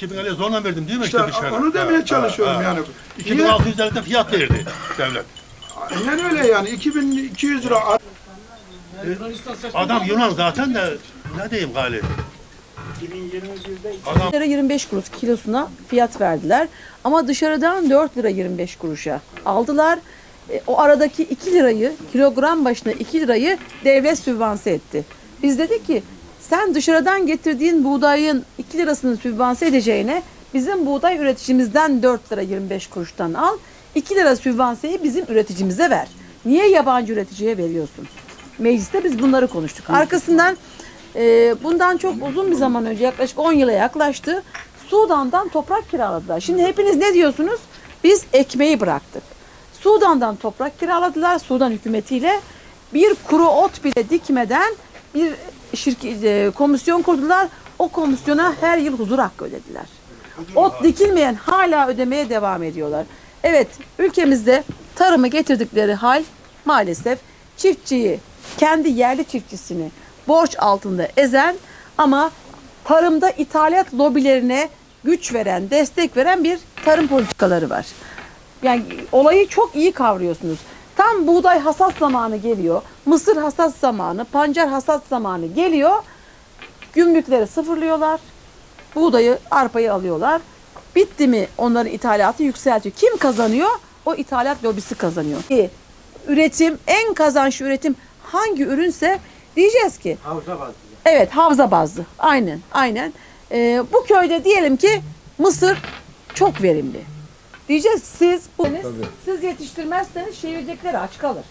2000 liraya zorla verdim değil mi İşte işte dışarı? onu demeye Ha, çalışıyorum ha, ha. yani. 2600 liradan fiyat verdi devlet. Aynen öyle yani 2200 lira Adam Yunan zaten de ne diyeyim galiba. Adam lira 25 kuruş kilosuna fiyat verdiler. Ama dışarıdan 4 lira 25 kuruşa aldılar. E, o aradaki 2 lirayı, kilogram başına 2 lirayı devlet sübvanse etti. Biz dedik ki sen dışarıdan getirdiğin buğdayın 2 lirasını sübvanse edeceğine bizim buğday üreticimizden 4 lira 25 kuruştan al. 2 lira sübvanseyi bizim üreticimize ver. Niye yabancı üreticiye veriyorsun? Mecliste biz bunları konuştuk. Arkasından e, bundan çok uzun bir zaman önce yaklaşık 10 yıla yaklaştı. Sudan'dan toprak kiraladılar. Şimdi hepiniz ne diyorsunuz? Biz ekmeği bıraktık. Sudan'dan toprak kiraladılar Sudan hükümetiyle. Bir kuru ot bile dikmeden bir şirket, e, komisyon kurdular. O komisyona her yıl huzur hakkı ödediler. Ot dikilmeyen hala ödemeye devam ediyorlar. Evet ülkemizde tarımı getirdikleri hal maalesef çiftçiyi, kendi yerli çiftçisini borç altında ezen ama tarımda ithalat lobilerine güç veren, destek veren bir tarım politikaları var. Yani olayı çok iyi kavruyorsunuz. Tam buğday hasat zamanı geliyor. Mısır hasat zamanı, pancar hasat zamanı geliyor. Gümrükleri sıfırlıyorlar. Buğdayı, arpayı alıyorlar. Bitti mi onların ithalatı yükseltiyor. Kim kazanıyor? O ithalat lobisi kazanıyor. E, Üretim, en kazançlı üretim hangi ürünse diyeceğiz ki Havza bazlı. Evet havza bazlı. Aynen aynen. Ee, bu köyde diyelim ki mısır çok verimli. Diyeceğiz siz bu siz yetiştirmezseniz şehirdekiler aç kalır.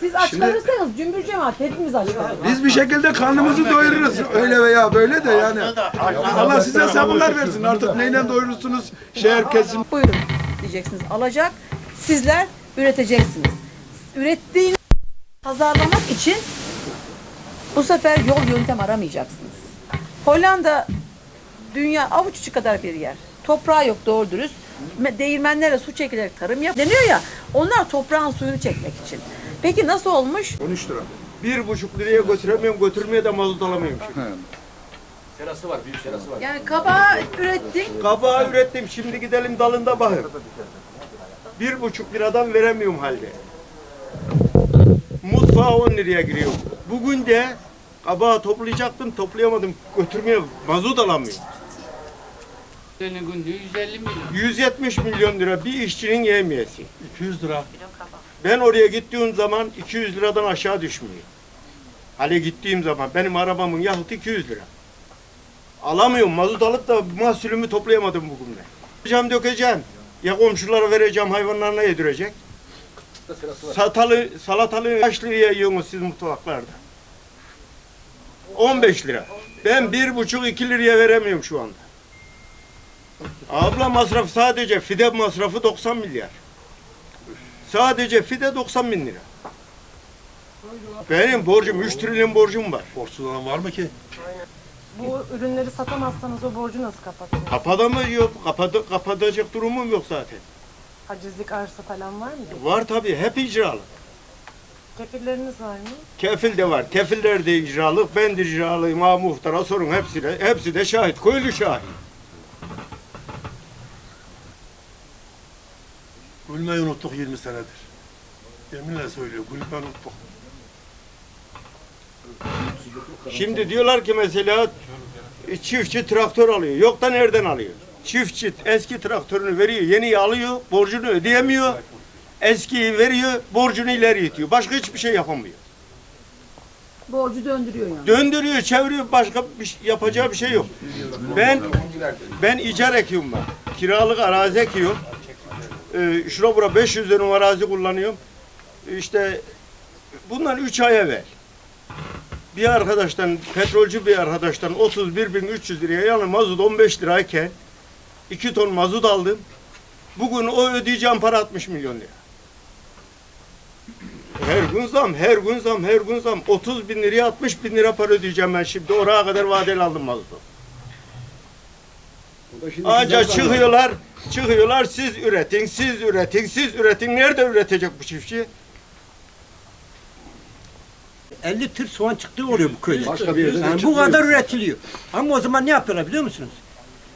Siz aç Şimdi- kalırsanız cümbür cemaat hepimiz aç kalırız. biz bir şekilde karnımızı doyururuz öyle veya böyle de yani. Allah size sabırlar versin artık neyle doyurursunuz şehir kesim. Buyurun diyeceksiniz alacak. Sizler üreteceksiniz. Ürettiğiniz pazarlamak için bu sefer yol yöntem aramayacaksınız. Hollanda dünya avuç içi kadar bir yer. Toprağı yok doğru dürüst. Me- Değirmenlere su çekilerek tarım yap deniyor ya. Onlar toprağın suyunu çekmek için. Peki nasıl olmuş? 13 lira. Bir buçuk liraya götüremiyorum, götürmeye de mazot alamıyorum. şimdi. Serası var, büyük serası var. Yani kabağı ürettin. Kabağı ürettim, şimdi gidelim dalında bakın. Bir buçuk liradan veremiyorum halde. Mutfağa 10 liraya giriyor. Bugün de kabağı toplayacaktım, toplayamadım. Götürmeye mazot alamıyorum. Senin günde 150 milyon. 170 milyon lira bir işçinin yemiyesi. 200 lira. Ben oraya gittiğim zaman 200 liradan aşağı düşmüyor. Hale gittiğim zaman benim arabamın yakıtı 200 lira. Alamıyorum. Mazot alıp da mahsulümü toplayamadım bugün ben. Dökeceğim dökeceğim. Ya komşulara vereceğim hayvanlarına yedirecek. Satalı, salatalı kaç liraya yiyorsunuz siz mutfaklarda? 15 lira. Ben bir buçuk iki liraya veremiyorum şu anda. Abla masraf sadece fide masrafı 90 milyar. Sadece fide 90 bin lira. Benim borcum 3 trilyon borcum var. Borçsuz olan var mı ki? Bu ürünleri satamazsanız o borcu nasıl kapatacağız? Kapatamıyor, kapadı, kapatacak durumum yok zaten. Hacizlik arsa falan var mı? Var tabii, hep icralı. Kefilleriniz var mı? Kefil de var, kefiller de icralık, ben de icralıyım, ha muhtara sorun hepsi de, hepsi de şahit, köylü şahit. Gülmeyi unuttuk 20 senedir. Yeminle söylüyor, gülmeyi unuttuk. Şimdi diyorlar ki mesela çiftçi traktör alıyor. Yok da nereden alıyor? Çiftçi eski traktörünü veriyor, yeniyi alıyor, borcunu ödeyemiyor. Eskiyi veriyor, borcunu ileri itiyor. Başka hiçbir şey yapamıyor. Borcu döndürüyor yani. Döndürüyor, çeviriyor, başka bir şey- yapacağı bir şey yok. Ben ben icar ekiyorum ben. Kiralık arazi ekiyorum. Ee, şura bura 500 dönüm arazi kullanıyorum. İşte bundan 3 ay evvel bir arkadaştan, petrolcü bir arkadaştan 31.300 liraya yani mazot 15 lirayken 2 ton mazot aldım. Bugün o ödeyeceğim para 60 milyon lira. Her gün zam, her gün zam, her gün zam. 30 bin liraya 60 bin lira para ödeyeceğim ben şimdi. Oraya kadar vadeli aldım mazotu. Anca çıkıyorlar, çıkıyorlar siz üretin, siz üretin, siz üretin. Nerede üretecek bu çiftçi? 50 tır soğan çıktığı oluyor bu köyde. Başka bir yerden yani bu kadar üretiliyor. Ama o zaman ne yapıyorlar biliyor musunuz?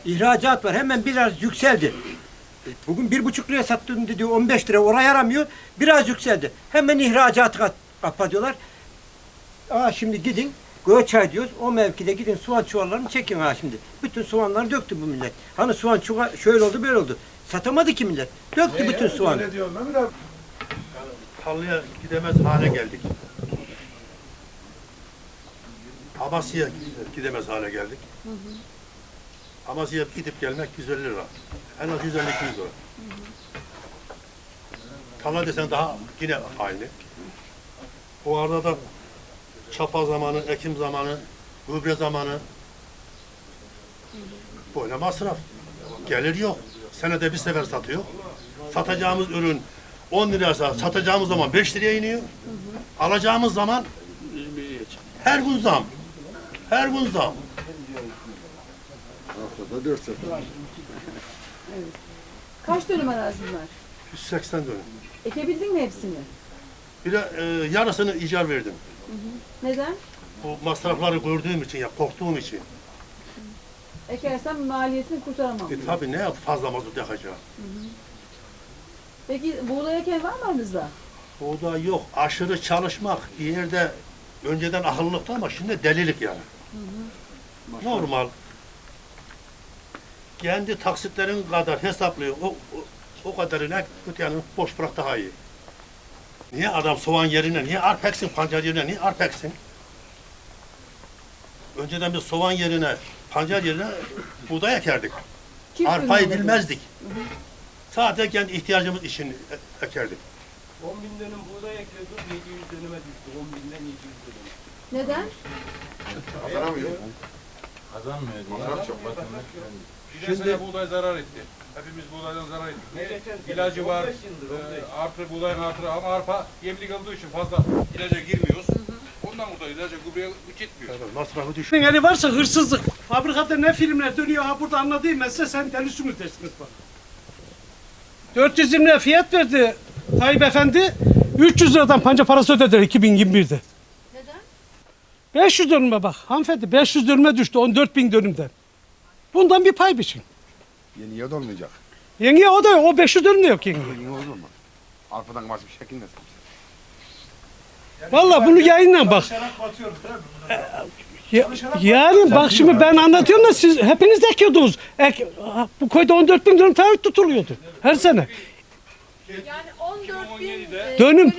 İhracat var. Hemen biraz yükseldi. E, Bugün bir buçuk liraya sattığım dedi 15 lira oraya yaramıyor. Biraz yükseldi. Hemen ihracatı kapatıyorlar. Aa şimdi gidin Göçay diyoruz. O mevkide gidin soğan çuvallarını çekin ha şimdi. Bütün soğanları döktü bu millet. Hani soğan çuva şöyle oldu böyle oldu. Satamadı ki millet. Döktü bütün soğanı. Öyle diyorum Mehmet abi. Tarlaya gidemez hale geldik. Amasya'ya gidemez hale geldik. Amasya'ya gidip gelmek 150 lira. En az 150-200 lira. Tarla desen daha yine aynı. Bu arada da çapa zamanı, ekim zamanı, gübre zamanı böyle masraf. Gelir yok. Senede bir sefer satıyor. Satacağımız ürün 10 liraysa satacağımız zaman 5 liraya iniyor. Alacağımız zaman her gün zam. Her gün zam. Haftada dört sefer. Kaç dönüm arazin var? 180 dönüm. Ekebildin mi hepsini? Bir de e, yarısını icar verdim. Neden? Bu masrafları gördüğüm için ya korktuğum için. Ekersen maliyetini kurtaramam. E, tabii ne fazla mazot yakacağım. Peki buğday eken var mı aranızda? O da yok. Aşırı çalışmak bir yerde önceden akıllılıktı ama şimdi delilik yani. Normal. Kendi taksitlerin kadar hesaplıyor. O, o, o kadarıyla yani boş bırak daha iyi. Niye adam soğan yerine, niye arpeksin pancar yerine, niye arpeksin? Önceden biz soğan yerine, pancar yerine buğday ekerdik. Çift Arpayı bilmezdik. Sadece kendi ihtiyacımız için ekerdik. 10 bin dönüm buğday ekiyordum 700 dönüme düştü. 10 binden 700 dönüm. Neden? Geçen sene buğday zarar etti. Hepimiz buğdaydan zarar ettik. İlacı var, e, artı buğdayın artı ama arpa yemlik olduğu için fazla ilaca girmiyoruz. Ondan burada ilaca gübreye gitmiyor. Masrafı düş. Senin eli varsa hırsızlık. Fabrikada ne filmler dönüyor ha burada anladığım ben size sen delisiniz dersiniz bana. 420 lira fiyat verdi Tayyip Efendi. 300 liradan panca parası ödediler 2021'de. Neden? 500 dönüme bak hanımefendi 500 dönüme düştü 14 bin dönümden. Bundan bir pay biçin. Yeniye de olmayacak. Yenge o da yok o 500 dönüm de yok yenge. Yeni olur mu? Arpadan başka bir şey ekilmez. Vallahi bunu yayınla bak. Ya- yani bak şimdi ben anlatıyorum da siz hepiniz de ekiyordunuz. Ek, bu koyda 14 bin dönüm taahhüt tutuluyordu her sene. Yani 14 bin e, Dönüm.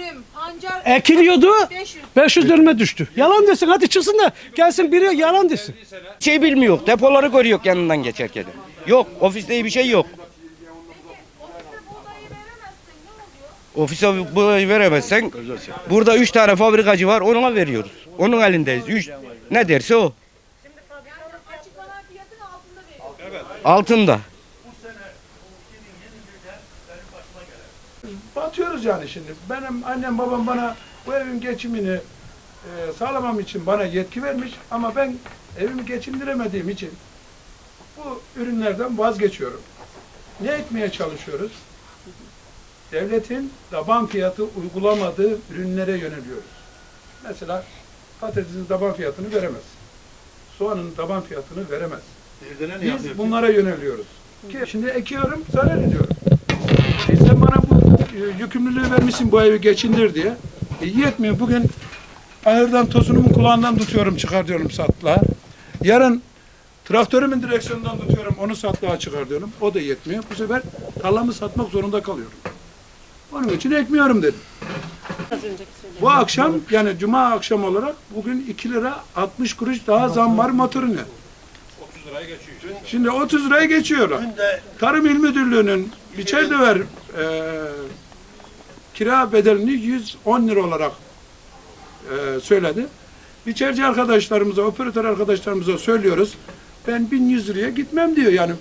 Pancar Ekiliyordu 500 500 dönüme düştü. Yalan desin hadi çıksın da gelsin biri yalan desin. şey bilmiyor. Depoları görüyor yanından geçerken. Yok ofiste bir şey yok. Ofise buğdayı veremezsen burada üç tane fabrikacı var ona veriyoruz. Onun elindeyiz. Üç, ne derse o. altında veriyor. Altında. Batıyoruz yani şimdi. Benim annem babam bana bu evin geçimini e, sağlamam için bana yetki vermiş ama ben evimi geçindiremediğim için bu ürünlerden vazgeçiyorum. Ne etmeye çalışıyoruz? Devletin taban fiyatı uygulamadığı ürünlere yöneliyoruz. Mesela patatesin taban fiyatını veremez. Soğanın taban fiyatını veremez. Biz bunlara yöneliyoruz. Ki şimdi ekiyorum, zarar ediyorum. Sen bana yükümlülüğü vermişsin bu evi geçindir diye. E yetmiyor. Bugün ahırdan tosunumun kulağından tutuyorum çıkar diyorum satlığa. Yarın traktörümün direksiyonundan tutuyorum onu satlığa çıkar diyorum. O da yetmiyor. Bu sefer tarlamı satmak zorunda kalıyorum. Onun için ekmiyorum dedim. Bu akşam yani cuma akşam olarak bugün 2 lira 60 kuruş daha zam var motorine. 30 liraya geçiyor. Şimdi 30 liraya geçiyorlar. Günde Tarım İl Müdürlüğü'nün Biçerdöver e, kira bedelini 110 lira olarak e, söyledi. Biçerci arkadaşlarımıza, operatör arkadaşlarımıza söylüyoruz. Ben 1100 liraya gitmem diyor yani.